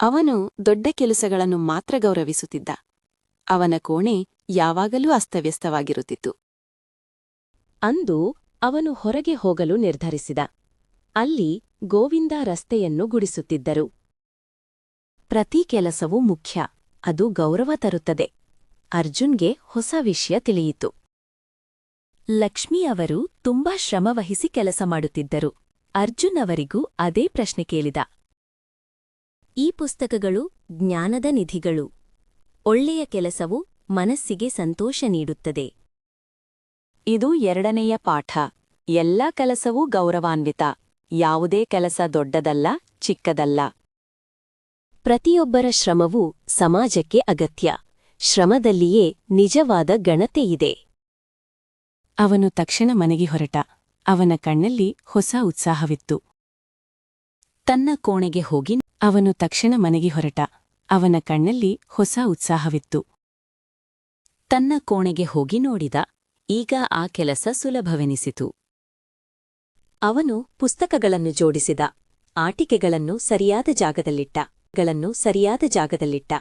ಅವನು ದೊಡ್ಡ ಕೆಲಸಗಳನ್ನು ಮಾತ್ರ ಗೌರವಿಸುತ್ತಿದ್ದ. ಅವನ ಕೋಣೆ ಯಾವಾಗಲೂ ಅಸ್ತವ್ಯಸ್ತವಾಗಿರುತ್ತಿತ್ತು. ಅಂದು ಅವನು ಹೊರಗೆ ಹೋಗಲು ನಿರ್ಧರಿಸಿದ. ಅಲ್ಲಿ ಗೋವಿಂದ ರಸ್ತೆಯನ್ನು ಗುಡಿಸುತ್ತಿದ್ದರು. ಪ್ರತಿ ಕೆಲಸವೂ ಮುಖ್ಯ, ಅದು ಗೌರವ ತರುತ್ತದೆ. ಅರ್ಜುನ್ಗೆ ಹೊಸ ವಿಷಯ ತಿಳಿಯಿತು. ಲಕ್ಷ್ಮಿ ಅವರು ತುಂಬಾ ಶ್ರಮವಹಿಸಿ ಕೆಲಸ ಮಾಡುತ್ತಿದ್ದರು. ಅರ್ಜುನ್ ಅವರಿಗೂ ಅದೇ ಪ್ರಶ್ನೆ ಕೇಳಿದ. ಈ ಪುಸ್ತಕಗಳು ಜ್ಞಾನದ ನಿಧಿಗಳು. ಒಳ್ಳೆಯ ಕೆಲಸವು ಮನಸ್ಸಿಗೆ ಸಂತೋಷ ನೀಡುತ್ತದೆ. ಇದು ಎರಡನೆಯ ಪಾಠ. ಎಲ್ಲ ಕೆಲಸವೂ ಗೌರವಾನ್ವಿತ. ಯಾವುದೇ ಕೆಲಸ ದೊಡ್ಡದಲ್ಲ, ಚಿಕ್ಕದಲ್ಲ. ಪ್ರತಿಯೊಬ್ಬರ ಶ್ರಮವೂ ಸಮಾಜಕ್ಕೆ ಅಗತ್ಯ. ಶ್ರಮದಲ್ಲಿಯೇ ನಿಜವಾದ ಗಣತೆಯಿದೆ ಅವನು ತಕ್ಷಣ ಮನೆಗೆ ಹೊರಟ. ಅವನ ಕಣ್ಣಲ್ಲಿ ಹೊಸ ಉತ್ಸಾಹವಿತ್ತು. ತನ್ನ ಕೋಣೆಗೆ ಹೋಗಿ ಅವನು ತಕ್ಷಣ ಮನೆಗೆ ಹೊರಟ. ಅವನ ಕಣ್ಣಲ್ಲಿ ಹೊಸ ಉತ್ಸಾಹವಿತ್ತು. ತನ್ನ ಕೋಣೆಗೆ ಹೋಗಿ ನೋಡಿದ, ಈಗ ಆ ಕೆಲಸ ಸುಲಭವೆನಿಸಿತು. ಅವನು ಪುಸ್ತಕಗಳನ್ನು ಜೋಡಿಸಿದ, ಆಟಿಕೆಗಳನ್ನು ಸರಿಯಾದ ಜಾಗದಲ್ಲಿಟ್ಟ, ಗಳನ್ನು ಸರಿಯಾದ ಜಾಗದಲ್ಲಿಟ್ಟ.